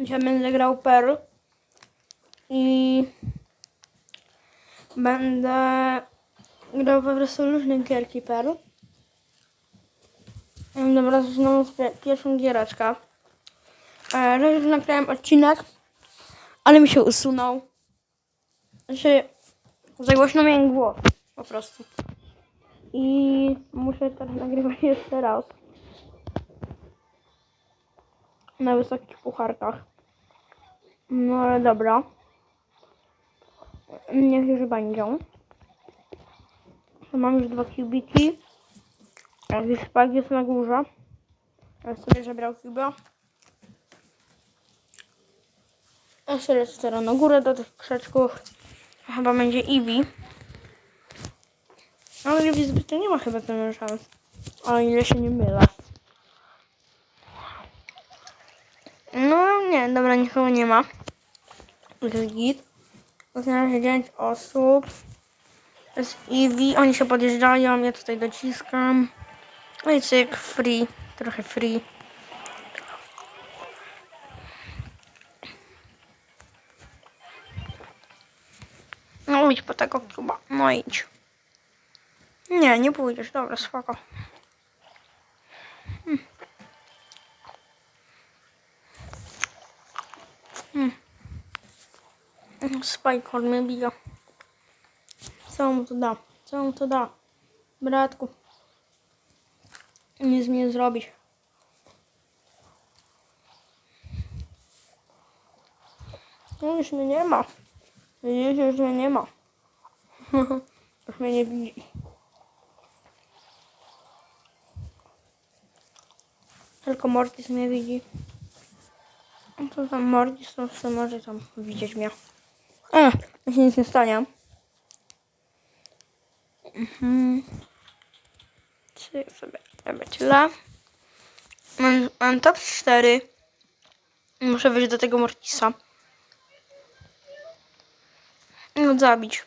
Dzisiaj będę grał Pearl. I będę grał po prostu różne gierki Pearl. Dobra, zaczynamy z pie- pierwszą giereczkę. E, już nagrałem odcinek, ale mi się usunął. Znaczy, za głośno miałem głos, po prostu. I muszę teraz nagrywać jeszcze raz. Na wysokich pucharkach. No ale dobra. Niech już będą. Mam już dwa kubiki. Jakiś szpak jest na górze. Ja sobie zabrał kuba. A sobie teraz na górę do tych krzaczków. Chyba będzie Eevee. Ale Eevee zbytnio nie ma chyba ten szans. O ile się nie mylę. No nie, dobra, nikogo nie ma. Jest git. Na razie 9 osób. Jest Eevee, oni się podjeżdżają, ja tutaj dociskam. No i cyk, free, trochę free. No idź po tego kuba, no idź. Nie, nie pójdziesz, dobra, spoko. Co mu to da? Co mu to da? Bratku. Nic mi nie zrobisz. No już mnie nie ma. Widzisz, już mnie nie ma. już mnie nie widzi. Tylko Mortis mnie widzi. To tam Mortis, to może tam widzieć mnie. A, się nic nie stanie. Mhm. Czy sobie robię tyle. Mam, mam top 4. Muszę wyjść do tego Mortisa. Go zabić.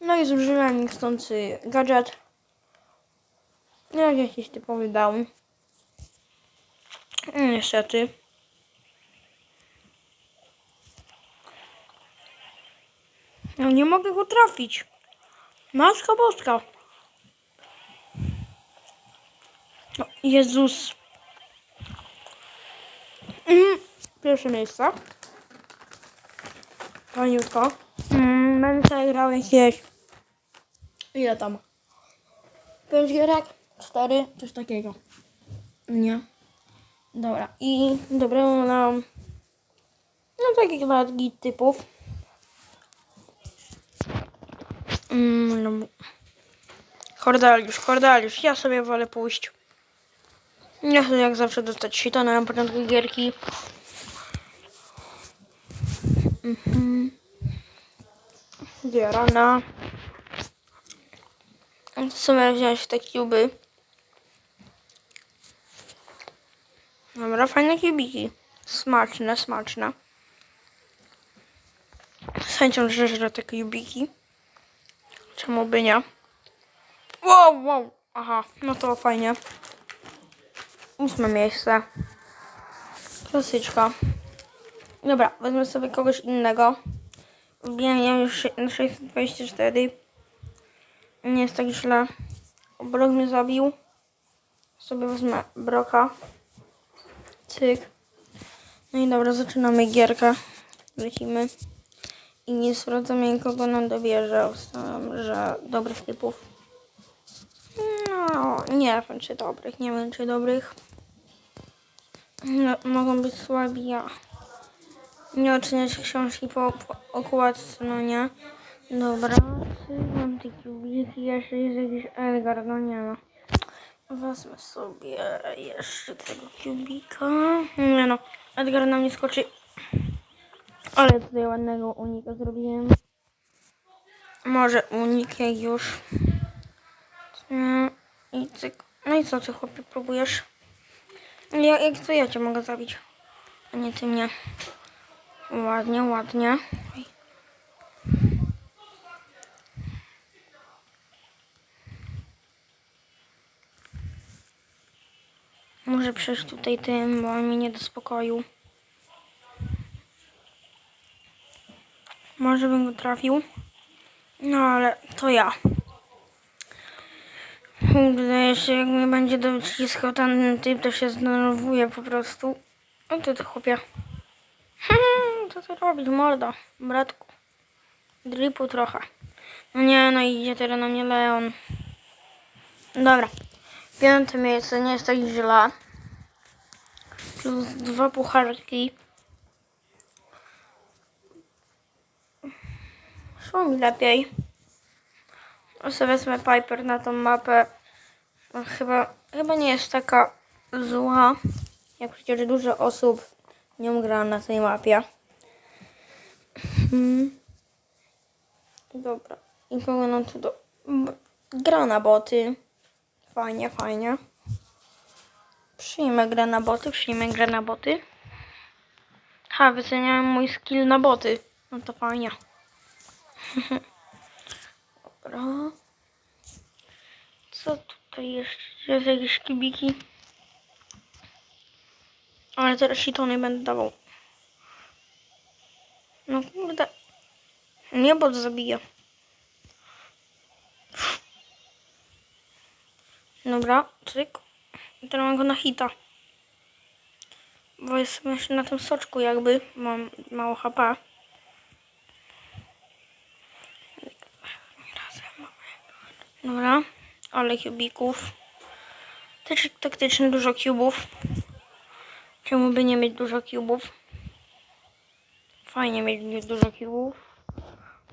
No i zużyłem niechcący gadżet. Jak jakiś typowy down. Niestety. Nie mogę go trafić. Maska boska. No, Jezus. Mm, pierwsze miejsce. Paniutko. Mm, będę sobie grał jakieś... Ile tam? Pięć gierek? Cztery? Coś takiego. Nie. Dobra. I dobrałem nam... No takich git typów. Mm, no. Kordaliusz, Kordaliusz, ja sobie wolę pójść. Nie chcę jak zawsze dostać sita na początku gierki. Mhm. Diarana. Sobie wziąć te kuby. Dobra, fajne kubiki. Smaczne, smaczne. Z chęcią żerzę te kubiki. Czemu by nie? Wow, wow. Aha, no to fajnie. Ósme miejsce. Klasyczka. Dobra, wezmę sobie kogoś innego. Wbijam ją już na 624. Nie jest tak źle. Brok mnie zabił. Sobie wezmę Broka. Cyk. No i dobra, zaczynamy gierkę. Lecimy. I nie sprawdzamy nikogo nam dobierze. Ustalam, że dobrych typów. No, nie wiem czy dobrych, nie wiem czy dobrych. No, mogą być słabi, ja. Nie oceniać książki po, okładce, no nie. Dobra, mam te kubiki, jeszcze jest jakiś Edgar, no nie ma. Wezmę sobie jeszcze tego kubika. Nie no, Edgar nam nie skoczy. Ale tutaj ładnego unika zrobiłem. Może unik jak już. Mm, I cyk. No i co ty chłopie próbujesz? Ja, jak co ja cię mogę zabić? A nie ty mnie. Ładnie, ładnie. Może przejść tutaj tym, bo on mnie nie do spokoju. Może bym go trafił. No ale to ja. Wydaje się, jak mnie będzie dociskał ten typ, to się zdenerwuje po prostu. O ty to chłopie. Co ty robisz, mordo, bratku? Dripu trochę. No nie, no idzie teraz na mnie Leon. Dobra. Piąte miejsce, nie jest tak źle. Plus dwa pucharki. Szło mi lepiej. Sobie wezmę Piper na tą mapę. Chyba, chyba nie jest taka zła. Jak przecież dużo osób nią gra na tej mapie. Hmm. Dobra. I kogo nam tu do... Gra na boty. Fajnie, fajnie. Przyjmę grę na boty, przyjmę grę na boty. Ha, wyceniałem mój skill na boty. No to fajnie. Dobra. Co tutaj jeszcze? Jest jakieś kibiki? Ale teraz shitony będę dawał. No kurde. Nie bot zabija. Dobra, cyk. I teraz mam go na hita. Bo jestem jeszcze na tym soczku jakby. Mam mało HP. Dobra, ale kubików. Też taktycznie dużo kubów. Czemu by nie mieć dużo kubów? Fajnie mieć dużo kubów.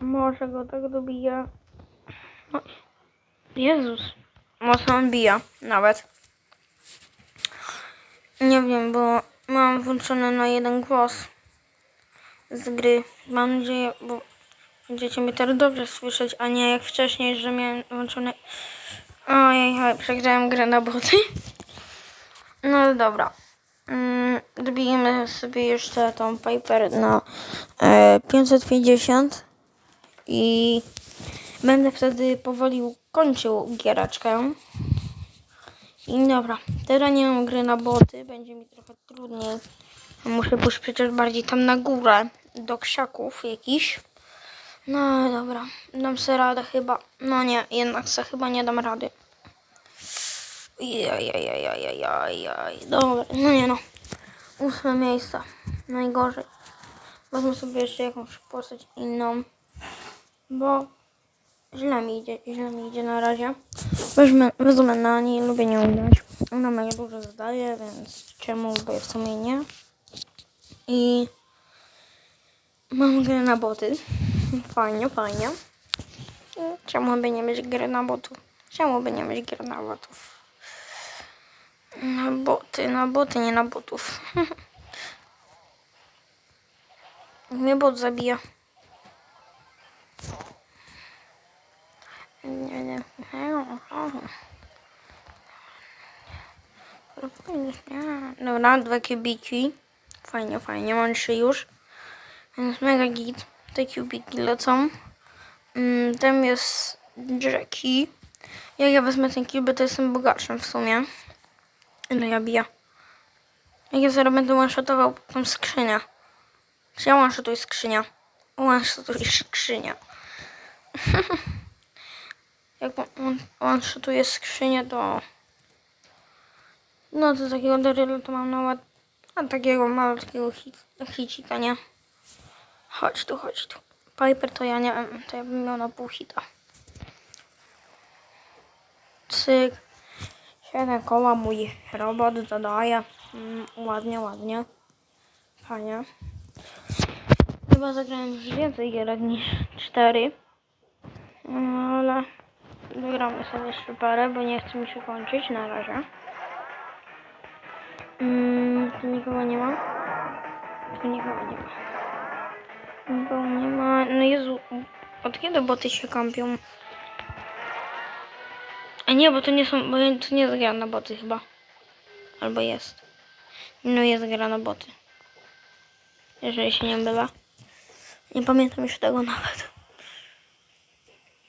Może go tak dobija. No. Jezus. Mocno on bija, nawet. Nie wiem, bo mam włączone na jeden głos z gry. Mam nadzieję, bo będziecie mnie teraz dobrze słyszeć, a nie jak wcześniej, że miałem włączone... Ojej, oj, przegrałem grę na boty. No dobra. Mm, Dobijemy sobie jeszcze tą paper na e, 550 i będę wtedy powoli kończył gieraczkę. I dobra, teraz nie mam gry na boty, będzie mi trochę trudniej. Muszę przecież bardziej tam na górę, do krzaków jakichś. No dobra, dam sobie radę chyba. No nie, jednak se chyba nie dam rady. Jajajajajajaj. Dobra, no nie no. Ósme miejsce. Najgorzej. Wezmę sobie jeszcze jakąś postać inną. Bo źle mi idzie, źle mi idzie na razie. Weźmy, wezmę na niej, lubię nią grać. Ona mega dużo zadaje, więc czemu by w sumie nie. I mam grę na boty. Fajnie, fajnie. Czemu by nie mieć gry na botów? Czemu by nie mieć gry na botów? Na boty, na boty, nie na botów. Mnie bot zabija. Nie, nie. Dobra, dwa kubiki. Fajnie, fajnie, mam trzy już. Więc mega git. Te kubiki lecą. Mm, tam jest Jackie. Jak ja wezmę ten cube, to jestem bogatszym w sumie. Ile ja biję? Jak ja zaraz będę one-shotował tą skrzynię. Czy ja one-shotuję skrzynia? One-shotuję skrzynia. Jak on, on shotuje skrzynię, to... No to takiego Daryla to mam na ład... A takiego malutkiego hicika, nie? Chodź tu, chodź tu. Piper to ja nie wiem, to ja bym miał na pół hita. Cyk. Siedem koła mój robot zadaje. Mm, ładnie, ładnie. Fajnie. Chyba zagrałem już więcej gierek niż cztery. No, ale wygramy sobie jeszcze parę, bo nie chce mi się kończyć na razie. Mm, tu nikogo nie ma. Tu nikogo nie ma. Nikogo nie ma. No Jezu, od kiedy boty się kampią? A nie, bo to nie są, bo to nie jest gra na boty chyba. Albo jest. No jest gra na boty. Jeżeli się nie mylę. Nie pamiętam już tego nawet.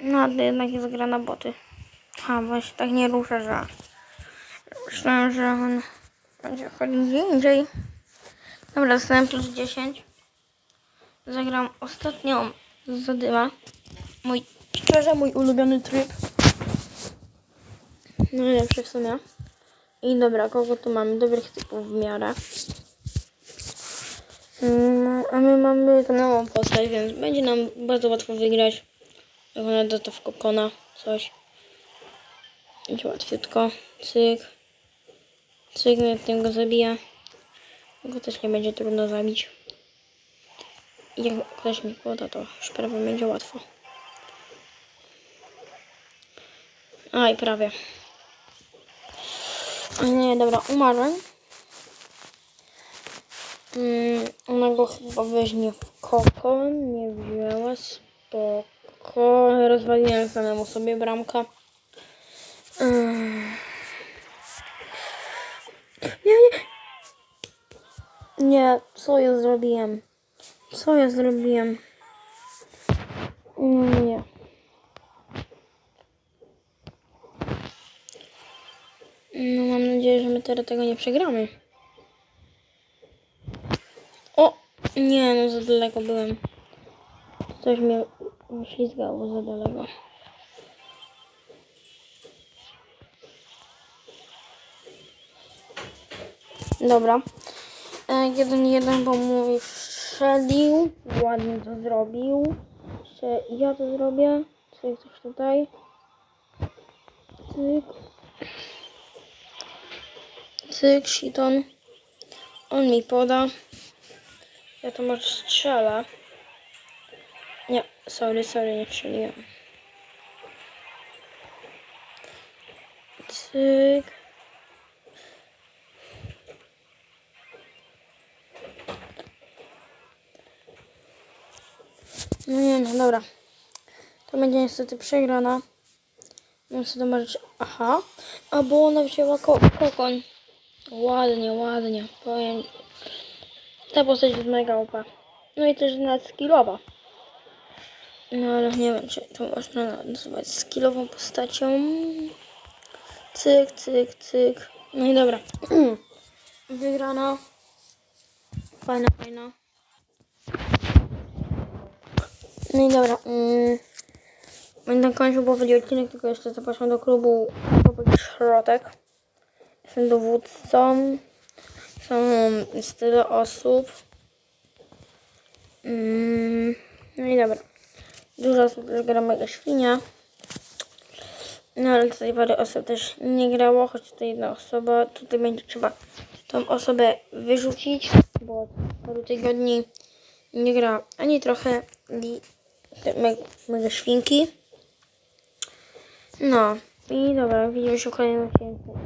No, ale jednak jest gra na boty. A, bo się tak nie rusza, że... Myślałem, że on będzie chodzić gdzie indziej. Dobra, dostałem plus 10. Zagram ostatnią z zadyma. Mój, szczerze, mój ulubiony tryb. Najlepszy w sumie. I dobra, kogo tu mamy? Dobrych typów w miarę. No, a my mamy tą nową postać, więc będzie nam bardzo łatwo wygrać. Jak ona da to w kokona, coś. Będzie łatwiutko. Cyk. Cyk, jak tym go zabija. Go też nie będzie trudno zabić. Jak ktoś mi poda, to już prawie będzie łatwo. A i prawie. Nie, dobra, umarłem. Mm, ona go chyba weźmie w kokon. Nie wzięła. Spoko. Rozwaliłem samemu sobie bramka. Ym. Nie, nie. Nie, co ja zrobiłem? Co ja zrobiłem? Nie. No mam nadzieję, że my teraz tego nie przegramy. O! Nie, no za daleko byłem. Coś mnie ślizgało za daleko. Dobra. E, jeden jeden, bo mój strzelił. Ładnie to zrobił. Jeszcze ja to zrobię. Cyk, coś tutaj. Cyk. Cyk, shiton. On mi poda. Ja to może strzelę. Nie, sorry, sorry, nie strzeliłem. Cyk. No nie, no dobra. To będzie niestety przegrana. Muszę zobaczyć. Aha. A bo ona wzięła ko kokon. Ładnie, ładnie. Powiem. Ta postać jest mega opa. No i też nadskillowa. No ale nie wiem, czy to można nazywać skillową postacią. Cyk, cyk, cyk. No i dobra. Wygrana. Fajna, fajna. No i dobra. Mm, będę kończył powoli odcinek, tylko jeszcze zapraszam do klubu Chłopak Szrotek. Jestem dowódcą. Są jest tyle osób. Mm, no i dobra. Dużo osób też gra mega świnia. No ale tutaj parę osób też nie grało, choć tutaj jedna osoba. Tutaj będzie trzeba tą osobę wyrzucić, bo paru tygodni nie gra ani trochę mega świnki. No i dobra, widzimy się w kolejnym odcinku.